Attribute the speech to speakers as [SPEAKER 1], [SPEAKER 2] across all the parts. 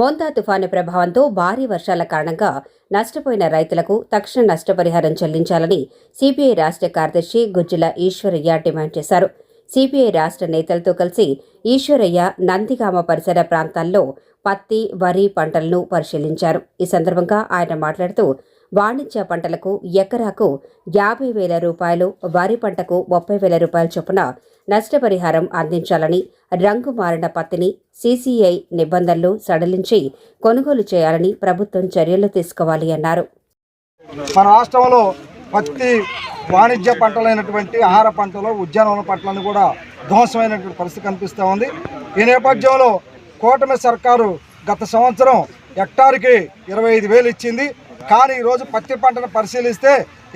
[SPEAKER 1] మోంతా తుఫాను ప్రభావంతో భారీ వర్షాల కారణంగా నష్టపోయిన రైతులకు తక్షణ నష్టపరిహారం చెల్లించాలని సిపిఐ రాష్ట్ర కార్యదర్శి గుజ్జుల ఈశ్వరయ్య డిమాండ్ చేశారు. సిపిఐ రాష్ట్ర నేతలతో కలిసి ఈశ్వరయ్య నందిగామ పరిసర ప్రాంతాల్లో పత్తి వరి పంటలను పరిశీలించారు. ఈ సందర్భంగా ఆయన మాట్లాడుతూ వాణిజ్య పంటలకు ఎకరాకు యాభై వేల రూపాయలు వరి పంటకు ముప్పై వేల రూపాయల చొప్పున నష్టపరిహారం అందించాలని రంగు మారిన పత్తిని సీసీఐ నిబంధనలు సడలించి కొనుగోలు చేయాలని ప్రభుత్వం చర్యలు తీసుకోవాలి అన్నారు.
[SPEAKER 2] మన రాష్ట్రంలో పత్తి వాణిజ్య పంటలైనటువంటి ఆహార పంటలు ఉద్యానవన పంటలను కూడా ధ్వంసమైనటువంటి పరిస్థితి కనిపిస్తూ ఉంది. ఈ నేపథ్యంలో కూటమి సర్కారు గత సంవత్సరం హెక్టార్కి ఇరవై ఐదు వేలు ఇచ్చింది. కానీ ఈరోజు పత్తి పంటను పరిశీలిస్తే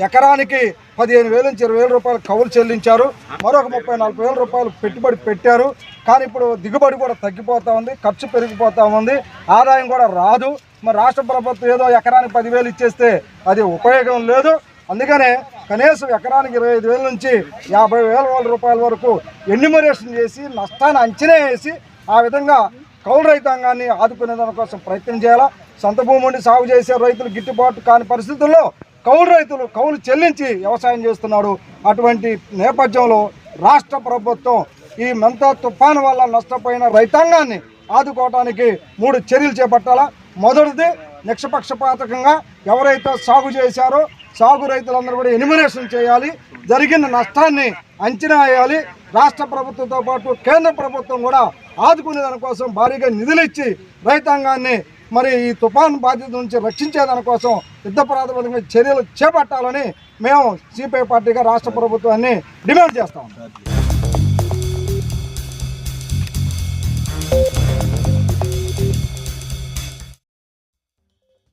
[SPEAKER 2] ఎకరానికి పదిహేను వేల నుంచి ఇరవై వేల రూపాయలు కవులు చెల్లించారు. మరొక ముప్పై నలభై వేల రూపాయలు పెట్టుబడి పెట్టారు. కానీ ఇప్పుడు దిగుబడి కూడా తగ్గిపోతూ ఉంది ఖర్చు పెరిగిపోతూ ఉంది. ఆదాయం కూడా రాదు. మరి రాష్ట్ర ప్రభుత్వం ఏదో ఎకరానికి పదివేలు ఇచ్చేస్తే అది ఉపయోగం లేదు. అందుకనే కనీసం ఎకరానికి ఇరవై ఐదు వేల నుంచి యాభై వేల వేల రూపాయల వరకు ఎన్యూమరేషన్ చేసి నష్టాన్ని అంచనా వేసి ఆ విధంగా కౌలు రైతాంగాన్ని ఆదుకునే దానికోసం ప్రయత్నం చేయాలా? సొంత భూమి ఉండి సాగు చేసే రైతులు గిట్టుబాటు కాని పరిస్థితుల్లో కౌలు రైతులు కౌలు చెల్లించి వ్యవసాయం చేస్తున్నాడు. అటువంటి నేపథ్యంలో రాష్ట్ర ప్రభుత్వం ఈ మెంత తుఫాను వల్ల నష్టపోయిన రైతాంగాన్ని ఆదుకోవడానికి మూడు చర్యలు చేపట్టాలా? మొదటిది నిక్షపక్షపాతకంగా ఎవరైతే సాగు చేశారో సాగు రైతులందరూ కూడా ఎనిమినేషన్ చేయాలి. జరిగిన నష్టాన్ని అంచనా వేయాలి. రాష్ట్ర ప్రభుత్వంతో పాటు కేంద్ర ప్రభుత్వం కూడా ఆదుకునే దానికోసం భారీగా నిధులు ఇచ్చి రైతాంగాన్ని మరి ఈ తుఫాను బాధ్యత నుంచి రక్షించేదానికోసం యుద్ధ ప్రాతిపదికమైన చర్యలు చేపట్టాలని మేము సిపిఐ పార్టీగా రాష్ట్ర ప్రభుత్వాన్ని డిమాండ్ చేస్తాం